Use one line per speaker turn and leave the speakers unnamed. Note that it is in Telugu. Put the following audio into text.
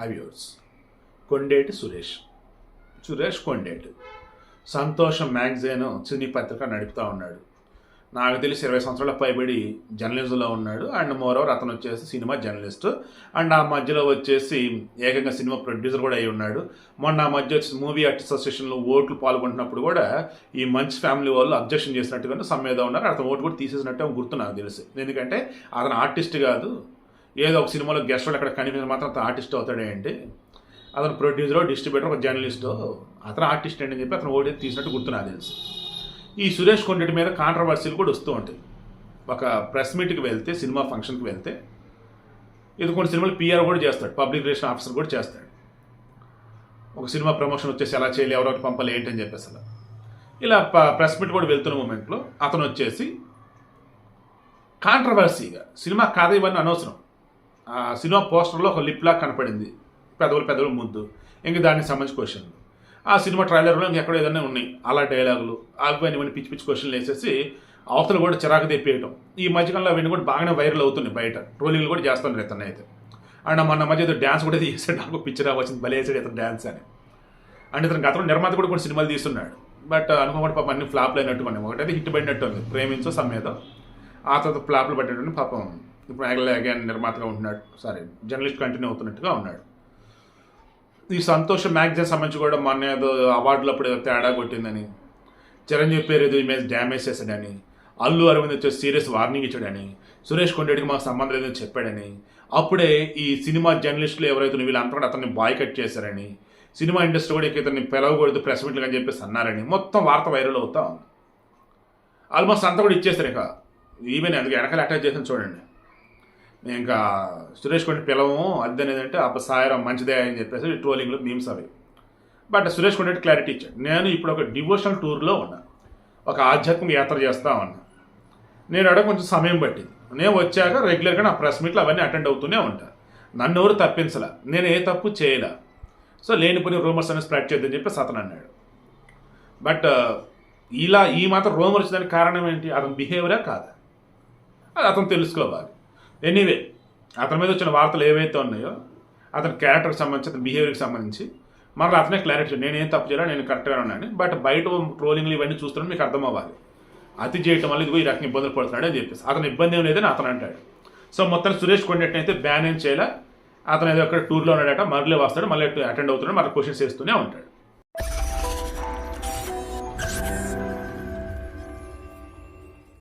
హవ్యూర్స్ కొండేటి సురేష్. సురేష్ కొండేటి. సంతోషం మ్యాగజైన్ సినీ పత్రిక నడుపుతూ ఉన్నాడు. నాకు తెలిసి ఇరవై సంవత్సరాల పైబడి జర్నలిజంలో ఉన్నాడు. అండ్ మోరోవర్ అతను వచ్చేసి సినిమా జర్నలిస్ట్. అండ్ ఆ మధ్యలో వచ్చేసి ఏకంగా సినిమా ప్రొడ్యూసర్ కూడా అయి ఉన్నాడు. మొన్న ఆ మధ్య వచ్చి మూవీ ఆర్టిస్ట్ అసోసియేషన్లో ఓట్లు పాల్గొంటున్నప్పుడు కూడా ఈ మంచి ఫ్యామిలీ వాళ్ళు అబ్జెక్షన్ చేసినట్టుగా సమ్మేదో ఉన్నారు. అతను ఓటు కూడా తీసేసినట్టు గుర్తు నాకు తెలుసు. ఎందుకంటే అతను ఆర్టిస్ట్ కాదు. ఏదో ఒక సినిమాలో గెస్ట్ వాళ్ళు అక్కడ కనిపించిన మాత్రం అతను ఆర్టిస్ట్ అవుతాడే అంటే అతను ప్రొడ్యూసర్ డిస్ట్రిబ్యూటర్ ఒక జర్నలిస్టు అతను ఆర్టిస్ట్ అని చెప్పి అతను ఓడి తీసినట్టు గుర్తు నాకు తెలుసు. ఈ సురేష్ కొండటి మీద కాంట్రవర్సీలు కూడా వస్తూ ఉంటాయి. ఒక ప్రెస్ మీట్కి వెళ్తే సినిమా ఫంక్షన్కి వెళ్తే ఇది కొన్ని సినిమాలు పిఆర్ కూడా చేస్తాడు పబ్లిక్ రిలేషన్ ఆఫీసర్ కూడా చేస్తాడు. ఒక సినిమా ప్రమోషన్ వచ్చేసి ఎలా చేయాలి ఎవరెవరికి పంపాలి ఏంటి అని చెప్పేసి అలా. ఇలా ప్రెస్ మీట్ కూడా వెళ్తున్న మూమెంట్లో అతను వచ్చేసి కాంట్రవర్సీగా సినిమా కథ ఇవన్నీ అనవసరం. సినిమా పోస్టర్లో ఒక లిప్ లాక్ కనపడింది. పెదవులు పెదవులు ముద్దు. ఇంక దానికి సంబంధించి క్వశ్చన్ ఆ సినిమా ట్రైలర్లో ఇంకెక్కడ ఏదైనా ఉన్నాయి. అలా డైలాగులు ఆగిపోయిన ఇవన్నీ పిచ్చి పిచ్చి క్వశ్చన్లు వేసేసి అవతలు కూడా చిరాకు తెప్పేయటం. ఈ మధ్యకాలంలో అవన్నీ కూడా బాగానే వైరల్ అవుతున్నాయి బయట. ట్రోలింగ్లు కూడా చేస్తున్నారు ఇతను అయితే. అండ్ మన మధ్య ఏదో డ్యాన్స్ కూడా చేసాడు నాకు పిక్చర్ వచ్చింది. భలే వేసాడు ఇతను డ్యాన్స్ అని. అండ్ ఇతను గతంలో నిర్మాత కూడా కొన్ని సినిమాలు తీస్తున్నాడు. బట్ అనుకోకుండా పాపం అన్ని ఫ్లాప్లు అయినట్టు మనం ఒకటైతే హిట్ పడినట్టు ఉంది. ప్రేమించో సమేతం ఆ తర్వాత ఫ్లాప్లు పడినట్టు పాపం ఇప్పుడు అగైన్ నిర్మాతగా ఉంటున్నాడు. సారీ జర్నలిస్ట్ కంటిన్యూ అవుతున్నట్టుగా ఉన్నాడు. ఈ సంతోష మ్యాగజైన్ సంబంధించి కూడా మొన్న ఏదో అవార్డులు అప్పుడు ఏదో తేడా కొట్టిందని చిరంజీవి పేరు ఏదో ఇమేజ్ డ్యామేజ్ చేశాడని అల్లు అరవింద్ వచ్చేసి సీరియస్ వార్నింగ్ ఇచ్చాడని సురేష్ కొండేటికి మాకు సంబంధం లేదని చెప్పాడని అప్పుడే ఈ సినిమా జర్నలిస్టులు ఎవరైతే వీళ్ళంతా కూడా అతన్ని బాయ్ కట్ చేశారని సినిమా ఇండస్ట్రీ కూడా ఇతన్ని పిలవకూడదు ప్రెస్ మీట్లు అని చెప్పేసి అన్నారని మొత్తం వార్త వైరల్ అవుతా ఉంది. ఆల్మోస్ట్ అంతా కూడా ఇచ్చేస్తారు ఇక. ఈవెన్ అందుకు వెనకాల అటాచ్ చేసిన చూడండి. నేను ఇంకా సురేష్ కొండ పిలవము అది అనేది అంటే మంచిదే అని చెప్పేసి ట్రోలింగ్లో మీమ్స్ అవి. బట్ సురేష్ కొండ క్లారిటీ ఇచ్చాడు. నేను ఇప్పుడు ఒక డివోషనల్ టూర్లో ఉన్నాను ఒక ఆధ్యాత్మిక యాత్ర చేస్తా ఉన్నా. నేను అక్కడ కొంచెం సమయం పట్టింది. నేను వచ్చాక రెగ్యులర్గా నా ప్రెస్ మీట్లు అవన్నీ అటెండ్ అవుతూనే ఉంటాను నన్ను ఎవరు తప్పించలా? నేను ఏ తప్పు చేయలే? సో లేనిపోయిన రూమర్స్ అనేది స్ప్రెడ్ చేద్దని చెప్పి అతను అన్నాడు. బట్ uh, ఇలా ఈ మాత్రం రూమర్ దానికి కారణం ఏంటి? అతని బిహేవియరా కాదా? అది అతను తెలుసుకోవాలి. ఎనీవే అతని మీద వచ్చిన వార్తలు ఏవైతే ఉన్నాయో అతని క్యారెక్టర్కి సంబంధించి అతని బిహేవియర్కి సంబంధించి మరలా అతనే క్లారిటీ నేనేం తప్పు చేయాలో నేను కరెక్ట్గా ఉన్నాను. బట్ బయట ట్రోలింగ్లు ఇవన్నీ చూస్తున్నాను మీకు అర్థం అవ్వాలి అతి చేయటం వల్ల ఇదిగో ఈ రకంగా ఇబ్బందులు పడుతున్నాడు అని చెప్పేసి. అతను ఇబ్బంది ఏం లేదని అతను అంటాడు. సో మొత్తం సురేష్ కొండెట్ని అయితే బ్యాన్ ఏం చేయాల? అతను ఏదో అక్కడ టూర్లో ఉన్నాడట మరలే వస్తాడు మళ్ళీ అటెండ్ అవుతున్నాడు మళ్ళీ క్వశ్చన్స్ వేస్తూనే ఉంటాడు.